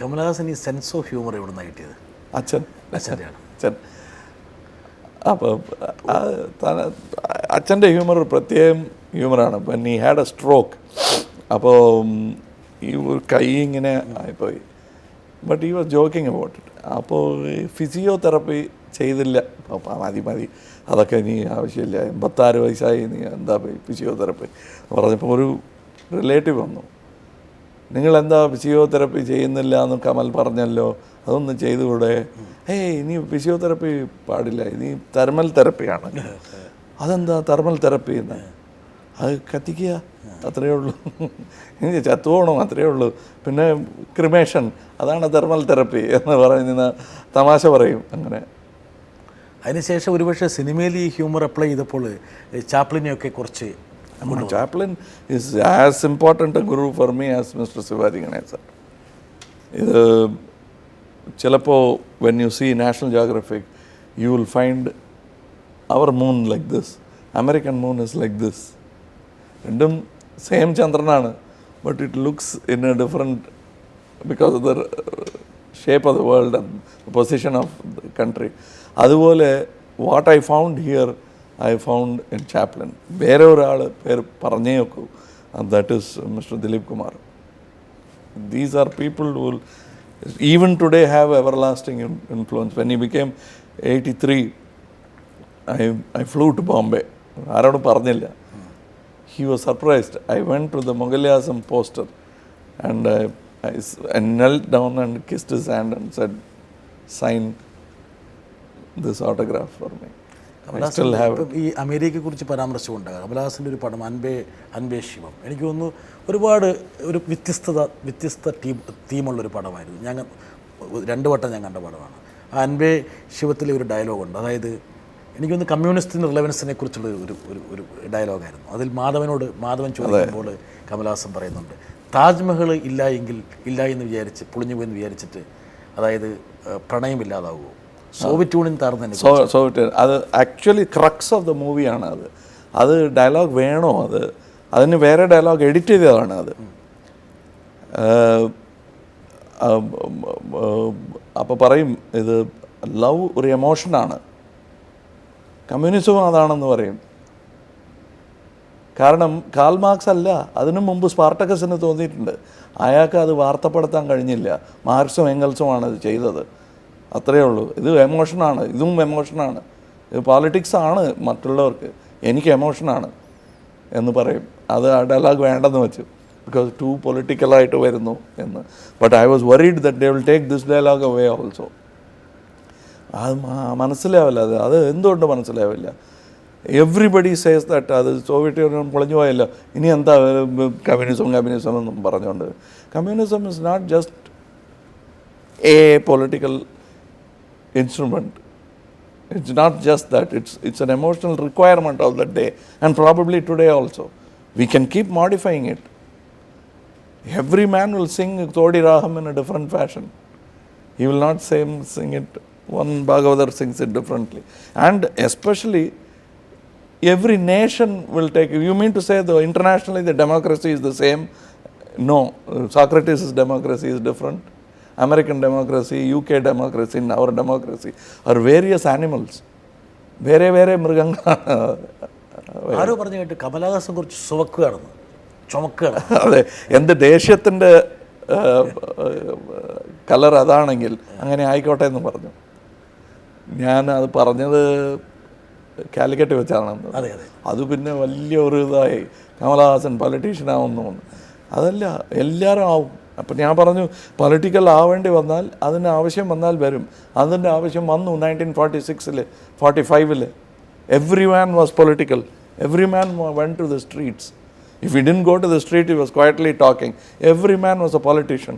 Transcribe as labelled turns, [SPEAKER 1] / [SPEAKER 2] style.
[SPEAKER 1] കമലഹാസൻ ഈ sense of humour ഇവിടെ നിന്ന് കിട്ടിയത്?
[SPEAKER 2] അച്ഛൻ.
[SPEAKER 1] അച്ഛന്റെയാണ്
[SPEAKER 2] അച്ഛൻ. അപ്പോൾ അച്ഛന്റെ ഹ്യൂമർ പ്രത്യേകം ഹ്യൂമറാണ് when he had a stroke അപ്പോൾ ഈ ഒരു കൈ ഇങ്ങനെ ആയിപ്പോയി. But he was joking about it അപ്പോൾ ഫിസിയോതെറപ്പി ചെയ്തില്ല. അപ്പം മതി മതി. അതൊക്കെ ഇനി ആവശ്യമില്ല. എൺപത്താറ് വയസ്സായി നീ എന്താ ഫിസിയോതെറപ്പി പറഞ്ഞപ്പോൾ ഒരു റിലേറ്റീവ് വന്നു. നിങ്ങൾ എന്താ ഫിസിയോതെറപ്പി ചെയ്യുന്നില്ല എന്ന് കമൽ പറഞ്ഞല്ലോ അതൊന്ന് ചെയ്തുകൂടെ? ഏയ് ഇനി ഫിസിയോതെറപ്പി പാടില്ല ഇനി തെർമൽ തെറപ്പിയാണ്. അതെന്താ തെർമൽ തെറപ്പി എന്ന്? അത് കത്തിക്കുക അത്രയേ ഉള്ളൂ. ഇനി ചത്തുപോകണം അത്രയേ ഉള്ളൂ. പിന്നെ ക്രിമേഷൻ അതാണ് തെർമൽ തെറപ്പി എന്ന് പറയുന്ന തമാശ പറയും അങ്ങനെ.
[SPEAKER 1] അതിനുശേഷം ഒരുപക്ഷെ സിനിമയിൽ ഈ ഹ്യൂമർ അപ്ലൈ ചെയ്തപ്പോൾ ചാപ്ലിനെയൊക്കെ കുറച്ച്
[SPEAKER 2] Chaplin is as important a guru for me as mister Sivaji Ganesan ഇത് ചിലപ്പോൾ when you see National Geographic you will find our moon like this American moon is like this രണ്ടും same ചന്ദ്രനാണ്. But it looks in a different because of the shape of the world position of the country അതുപോലെ what I found here I found in Chaplin വേറെ ഒരാൾ പേര് പറഞ്ഞേ വെക്കൂ that is mister Dilip Kumar these are people who will even today have everlasting in- influence. When he became 83, I, I flew to Bombay. ആരോടും പറഞ്ഞില്ല he was surprised I went to the Mughal e Azam poster and I knelt down and kissed his hand and said sign this autograph for me
[SPEAKER 1] ഇപ്പം ഈ അമേരിക്കയെ കുറിച്ച് പരാമർശമുണ്ട്. കമലഹാസന്റെ ഒരു പടം അൻപേ അൻപേ ശിവം. എനിക്ക് തോന്നുന്നു ഒരുപാട് ഒരു വ്യത്യസ്തത വ്യത്യസ്ത ടീം തീമുള്ളൊരു പടമായിരുന്നു. ഞാൻ രണ്ട് വട്ടം ഞാൻ കണ്ട പടമാണ്. ആ അൻപേ ശിവത്തിലെ ഒരു ഡയലോഗുണ്ട് അതായത് എനിക്കൊന്ന് കമ്മ്യൂണിസ്റ്റിന്റെ റിലവൻസിനെ കുറിച്ചുള്ള ഒരു ഒരു ഒരു ഡയലോഗായിരുന്നു അതിൽ മാധവനോട് മാധവൻ ചോദിക്കുമ്പോൾ കമലഹാസൻ പറയുന്നുണ്ട് താജ്മഹൽ ഇല്ല എങ്കിൽ ഇല്ല എന്ന് വിചാരിച്ച് പൊളിഞ്ഞു പോയെന്ന് വിചാരിച്ചിട്ട് അതായത് പ്രണയം പ്രണയമില്ലാതാവുമോ സോവിയറ്റ് യൂണിയൻ തകർന്നു
[SPEAKER 2] സോവിറ്റ് സോ അത് ആക്ച്വലി ക്രക്സ് ഓഫ് ദ മൂവിയാണ് അത്. അത് ഡയലോഗ് വേണോ അത്? അതിന് വേറെ ഡയലോഗ് എഡിറ്റ് ചെയ്തതാണ് അത്. അപ്പോൾ പറയും ഇത് ലവ് ഒരു എമോഷനാണ് കമ്മ്യൂണിസവും അതാണെന്ന് പറയും. കാരണം കാൽ മാർക്സ് അല്ല അതിനു മുമ്പ് സ്പാർട്ടക്കസിന് തോന്നിയിട്ടുണ്ട്. അയാൾക്ക് അത് വാർത്തപ്പെടുത്താൻ കഴിഞ്ഞില്ല. മാർക്സും എംഗൽസുമാണ് അത് ചെയ്തത്. അത്രയേ ഉള്ളൂ. ഇത് എമോഷനാണ് ഇതും എമോഷനാണ് ഇത് പോളിറ്റിക്സ് ആണ് മറ്റുള്ളവർക്ക്. എനിക്ക് എമോഷനാണ് എന്ന് പറയും. അത് ആ ഡയലോഗ് വേണ്ടെന്ന് വെച്ചു. ബിക്കോസ് ടു പൊളിറ്റിക്കലായിട്ട് വരുന്നു എന്ന്. But I was worried that they will take this dialogue away also അത് മനസ്സിലാവില്ല അത്. അത് എന്തുകൊണ്ട് മനസ്സിലാവില്ല? എവ്രിബഡി സേസ് ദാറ്റ് അത് സോവിയറ്റ് യൂണിയൻ പൊളിഞ്ഞു പോയല്ലോ. ഇനി എന്താ കമ്മ്യൂണിസം കമ്മ്യൂണിസം എന്നും പറഞ്ഞുകൊണ്ട്. Communism is not just a political instrument. It's not just that, it's, it's an emotional requirement of that day and probably today also. We can keep modifying it. Every man will sing Thodi Raham in a different fashion. He will not same sing it, one Bhagavatar sings it differently. And especially, every nation will take, you mean to say though internationally the democracy is the same? No, Socrates' democracy is different. American democracy, UK democracy, our democracy are various animals. വേറെ വേറെ മൃഗങ്ങളാണ്
[SPEAKER 1] ആരോ പറഞ്ഞു കേട്ട് കമലഹാസൻ കുറച്ച് സുവക്കുകയാണെന്ന് ചുമക്കുകയാണ്.
[SPEAKER 2] അതെ എന്ത് ദേഷ്യത്തിന്റെ colour അതാണെങ്കിൽ അങ്ങനെ ആയിക്കോട്ടെ എന്ന് പറഞ്ഞു. ഞാൻ അത് പറഞ്ഞത് കാലിക്കറ്റ് വെച്ചാണെന്ന്
[SPEAKER 1] അതെ അതെ.
[SPEAKER 2] അത് പിന്നെ വലിയ ഒരു ഇതായി. കമലഹാസൻ പൊളിറ്റീഷ്യനാവുന്നു അതല്ല എല്ലാവരും ആവും. അപ്പം ഞാൻ പറഞ്ഞു പൊളിറ്റിക്കൽ ആവേണ്ടി വന്നാൽ അതിന് ആവശ്യം വന്നാൽ വരും. അതിന്റെ ആവശ്യം വന്നു നയന്റീൻ ഫോർട്ടി സിക്സിൽ ഫോർട്ടി ഫൈവിൽ every man was political every man went to the streets if you didn't go to the street you was quietly talking every man was a politician